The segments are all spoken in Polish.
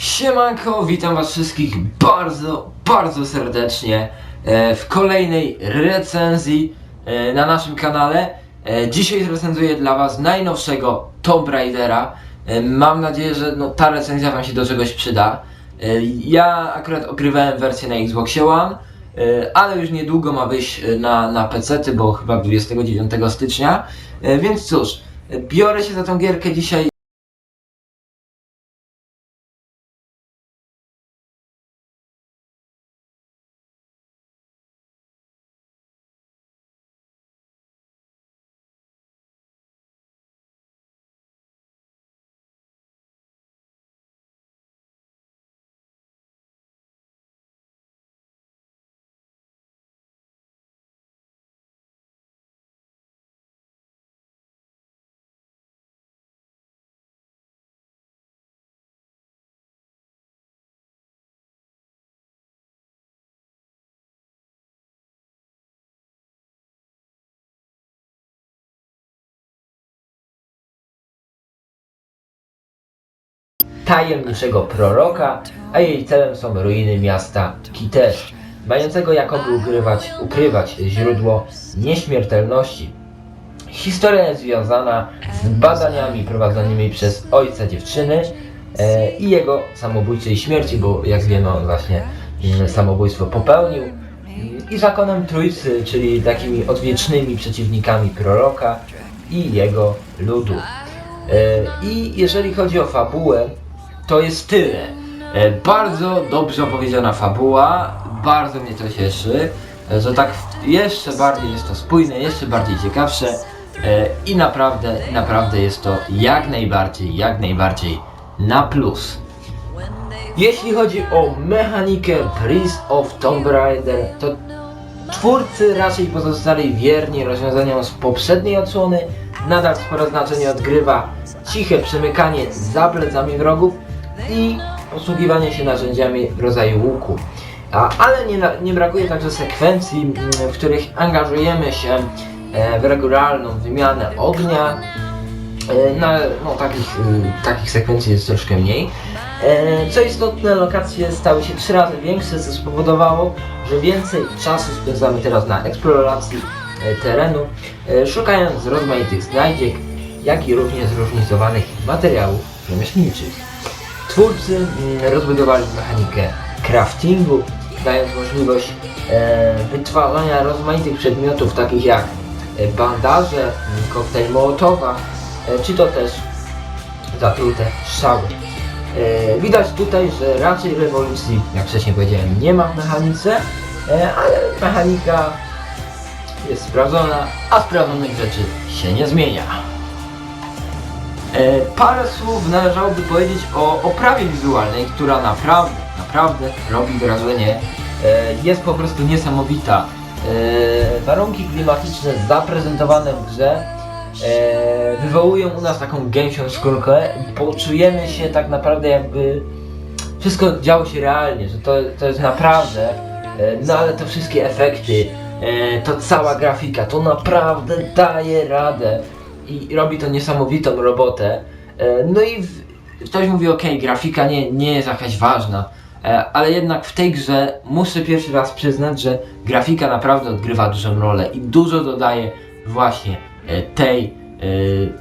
Siemanko, witam was wszystkich bardzo, bardzo serdecznie e, w kolejnej recenzji e, na naszym kanale. E, Dzisiaj zrecenzuję dla was najnowszego Tomb Raidera. Mam nadzieję, że no, ta recenzja wam się do czegoś przyda. Ja akurat ogrywałem wersję na Xboxie One, ale już niedługo ma wyjść na, na PC, bo chyba 29 stycznia. Więc cóż, biorę się za tą gierkę dzisiaj tajemniczego proroka, a jej celem są ruiny miasta Kitesh, mającego jakoby ukrywać, ukrywać źródło nieśmiertelności. Historia jest związana z badaniami prowadzonymi przez ojca dziewczyny e, i jego samobójczej śmierci, bo jak wiemy on właśnie mm, samobójstwo popełnił i zakonem trójcy, czyli takimi odwiecznymi przeciwnikami proroka i jego ludu. E, I jeżeli chodzi o fabułę, to jest tyle. E, Bardzo dobrze opowiedziana fabuła, bardzo mnie to cieszy, e, że tak jeszcze bardziej jest to spójne, jeszcze bardziej ciekawsze e, i naprawdę, naprawdę jest to jak najbardziej, jak najbardziej na plus. Jeśli chodzi o mechanikę Priest of Tomb Raider, to twórcy raczej pozostali wierni rozwiązaniom z poprzedniej odsłony, nadal spore znaczenie odgrywa ciche przemykanie za plecami wrogów i posługiwanie się narzędziami rodzaju łuku. A, ale nie, nie brakuje także sekwencji, mm, w których angażujemy się e, w regularną wymianę ognia. E, Na, no, takich, y, takich sekwencji jest troszkę mniej. E, Co istotne, lokacje stały się trzy razy większe, co spowodowało, że więcej czasu spędzamy teraz na eksploracji terenu, szukając rozmaitych znajdziek, jak i również zróżnicowanych materiałów rzemieślniczych. Twórcy mm, rozbudowali mechanikę craftingu, dając możliwość e, wytwarzania rozmaitych przedmiotów, takich jak e, bandaże, m, koktajl Mołotowa, e, czy to też zatrute strzały. Widać tutaj, że raczej rewolucji, jak wcześniej powiedziałem, nie ma w mechanice, ale mechanika jest sprawdzona, a sprawdzonych rzeczy się nie zmienia. E, parę słów należałoby powiedzieć o oprawie wizualnej, która naprawdę, naprawdę robi wrażenie. E, jest po prostu niesamowita. E, warunki klimatyczne zaprezentowane w grze wywołują u nas taką gęsią skórkę, bo czujemy się tak naprawdę jakby wszystko działo się realnie, że to, to jest naprawdę, no ale te wszystkie efekty, to cała grafika, to naprawdę daje radę i robi to niesamowitą robotę. E, No i w, ktoś mówi, ok, grafika nie, nie jest jakaś ważna, e, ale jednak w tej grze muszę pierwszy raz przyznać, że grafika naprawdę odgrywa dużą rolę i dużo dodaje właśnie e, tej,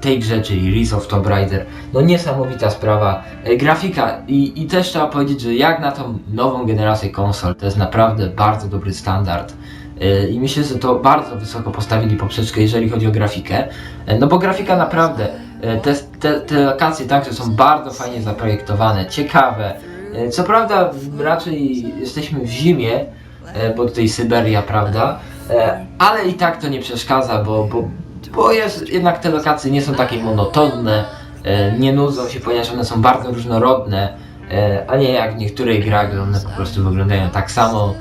tej grze, czyli Rise of Tomb Raider. No niesamowita sprawa. Grafika i, i też trzeba powiedzieć, że jak na tą nową generację konsol, to jest naprawdę bardzo dobry standard. E, I myślę, że to bardzo wysoko postawili poprzeczkę, jeżeli chodzi o grafikę. E, No bo grafika naprawdę, e, te, te, te lokacje także są bardzo fajnie zaprojektowane, ciekawe. Co prawda raczej jesteśmy w zimie, bo tutaj Syberia, prawda? Ale i tak to nie przeszkadza, bo, bo, bo jest, jednak te lokacje nie są takie monotonne, nie nudzą się, ponieważ one są bardzo różnorodne, a nie jak w niektórych grach, że one po prostu wyglądają tak samo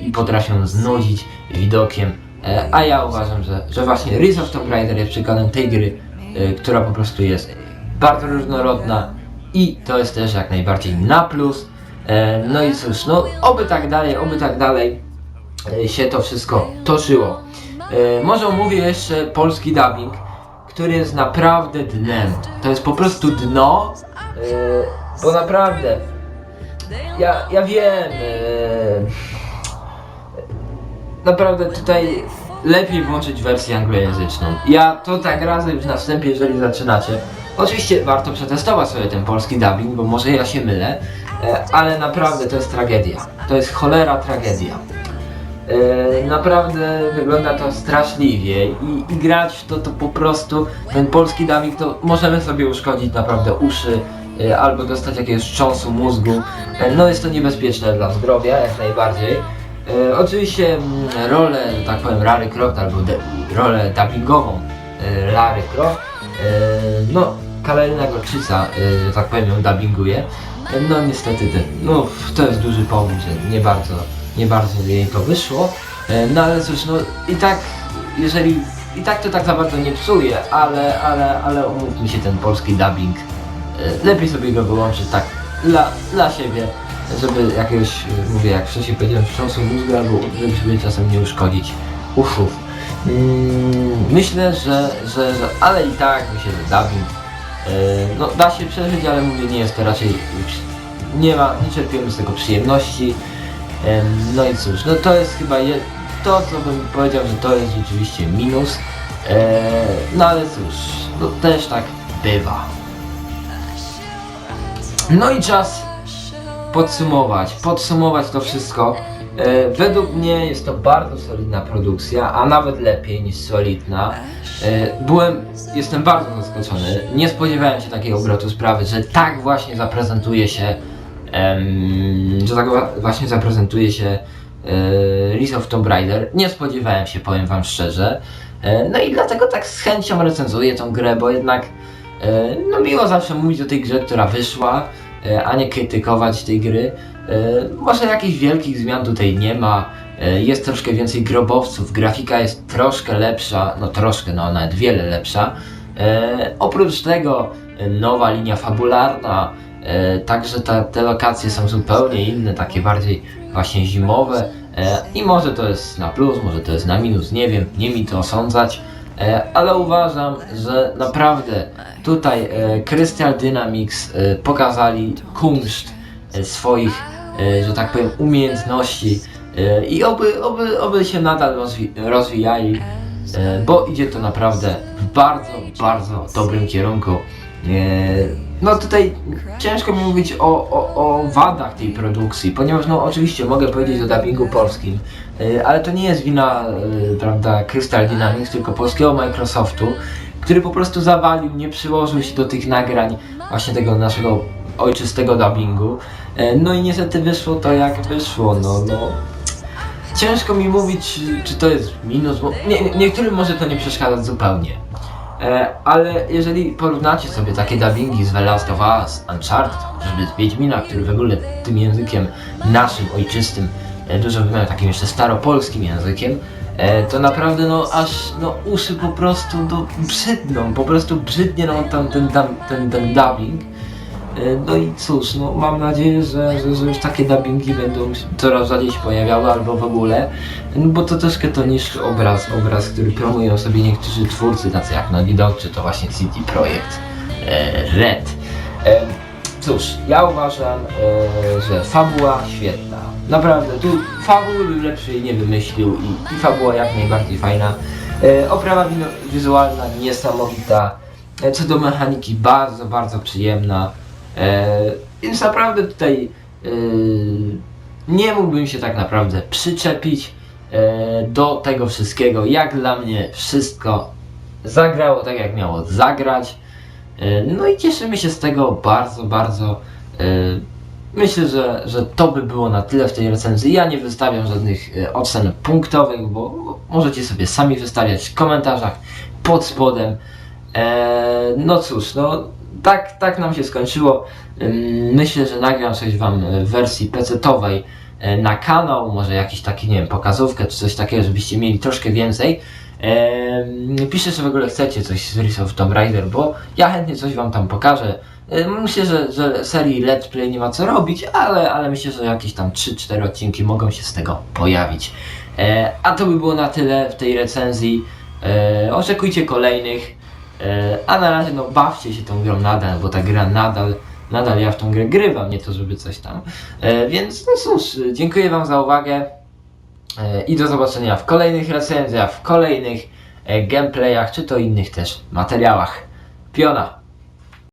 i potrafią znudzić widokiem. E, A ja uważam, że, że właśnie Rise of Tomb Raider jest przykładem tej gry, e, która po prostu jest bardzo różnorodna i to jest też jak najbardziej na plus. E, No i cóż, no oby tak dalej, oby tak dalej e, się to wszystko toczyło. Może omówię jeszcze polski dubbing, który jest naprawdę dnem. To jest po prostu dno, bo naprawdę ja, ja wiem. Naprawdę tutaj lepiej włączyć wersję anglojęzyczną. Ja to tak radzę już na wstępie, jeżeli zaczynacie. Oczywiście warto przetestować sobie ten polski dubbing, bo może ja się mylę, e, ale naprawdę to jest tragedia. To jest cholera tragedia. E, naprawdę wygląda to straszliwie i, i grać w to to po prostu ten polski dubbing to możemy sobie uszkodzić naprawdę uszy e, albo dostać jakiegoś wstrząsu mózgu. No jest to niebezpieczne dla zdrowia jak najbardziej. E, oczywiście mm, rolę, tak powiem, Lary Croft albo de, rolę dubbingową e, Lary Croft, e, no Kalerina Gorczyca, e, tak powiem, ją dubbinguje. E, no niestety, ten, no to jest duży powód, że nie bardzo, nie bardzo jej to wyszło. E, no ale cóż, no i tak, jeżeli, i tak to tak za bardzo nie psuje, ale, ale, ale umówmy się, ten polski dubbing, e, lepiej sobie go wyłączyć tak dla, dla siebie, żeby jakiegoś, e, mówię, jak wcześniej powiedziałem, wstrząsu mózgu, albo żeby czasem nie uszkodzić uszów. Mm, myślę, że, że, że, ale i tak myślę, że dubbing, e, no da się przeżyć, ale mówię, nie jest to raczej, nie ma, nie czerpiemy z tego przyjemności. Em, No i cóż, no to jest chyba je, to, co bym powiedział, że to jest rzeczywiście minus. E, no ale cóż, no też tak bywa. No i czas podsumować, podsumować to wszystko. E, według mnie jest to bardzo solidna produkcja, a nawet lepiej niż solidna. E, byłem, jestem bardzo zaskoczony. Nie spodziewałem się takiego obrotu sprawy, że tak właśnie zaprezentuje się, że tak właśnie zaprezentuje się e, of Tomb Raider. Nie spodziewałem się, powiem wam szczerze. E, no i dlatego tak z chęcią recenzuję tą grę, bo jednak no miło zawsze mówić o tej grze, która wyszła, a nie krytykować tej gry. E, Może jakichś wielkich zmian tutaj nie ma. E, Jest troszkę więcej grobowców, grafika jest troszkę lepsza, no troszkę, no nawet wiele lepsza. E, oprócz tego e, nowa linia fabularna, e, także ta, te lokacje są zupełnie inne, takie bardziej właśnie zimowe. E, I może to jest na plus, może to jest na minus, nie wiem, nie mi to osądzać. E, ale uważam, że naprawdę tutaj e, Crystal Dynamics e, pokazali kunszt swoich, że tak powiem, umiejętności i oby, oby, oby się nadal rozwi rozwijali, bo idzie to naprawdę w bardzo, bardzo dobrym kierunku. No tutaj ciężko mi mówić o, o, o wadach tej produkcji, ponieważ no oczywiście mogę powiedzieć o dubbingu polskim, ale to nie jest wina, e, prawda, Crystal Dynamics, tylko polskiego Microsoftu, który po prostu zawalił, nie przyłożył się do tych nagrań właśnie tego naszego ojczystego dubbingu. E, No i niestety wyszło to jak wyszło, no, no. Ciężko mi mówić, czy, to jest minus, bo nie, nie- niektórym może to nie przeszkadzać zupełnie. E, ale jeżeli porównacie sobie takie dubbingi z The Last of Us, Uncharted, chociażby z Wiedźmina, który w ogóle tym językiem naszym, ojczystym, e, dużo wymawiał takim jeszcze staropolskim językiem, e, to naprawdę no aż no uszy po prostu no, brzydną, po prostu brzydnie no tam ten, ten, ten, ten dubbing. E, No i cóż, no mam nadzieję, że, że, że już takie dubbingi będą coraz rzadziej się pojawiały albo w ogóle, no bo to troszkę to niższy obraz, obraz, który promują sobie niektórzy twórcy, tacy jak Naughty Dog, czy to właśnie CD Projekt e, Red. Cóż, ja uważam, e, że fabuła świetna. Naprawdę, tu fabuły bym lepszej nie wymyślił i, i fabuła jak najbardziej fajna. E, oprawa wizualna niesamowita. E, Co do mechaniki, bardzo, bardzo przyjemna. E, więc naprawdę tutaj e, nie mógłbym się tak naprawdę przyczepić e, do tego wszystkiego. Jak dla mnie wszystko zagrało tak, jak miało zagrać. E, no i cieszymy się z tego bardzo, bardzo. E, myślę, że, że to by było na tyle w tej recenzji. Ja nie wystawiam żadnych e, ocen punktowych, bo możecie sobie sami wystawiać w komentarzach pod spodem. No cóż, no tak, tak nam się skończyło. Myślę, że nagram coś wam w wersji PC-towej e, na kanał, może jakiś taki, nie wiem, pokazówkę czy coś takiego, żebyście mieli troszkę więcej. Em, Piszcie, czy w ogóle chcecie coś z Rise of Tomb Raider, bo ja chętnie coś wam tam pokażę. E, Myślę, że, że serii Let's Play nie ma co robić, ale, ale myślę, że jakieś tam 3-4 odcinki mogą się z tego pojawić. E, a to by było na tyle w tej recenzji. E, oczekujcie kolejnych. E, a na razie no bawcie się tą grą nadal, bo ta gra nadal nadal ja w tą grę grywam, nie to żeby coś tam. E, więc no cóż, dziękuję Wam za uwagę i do zobaczenia w kolejnych recenzjach, w kolejnych e, gameplayach, czy to innych też materiałach. Piona!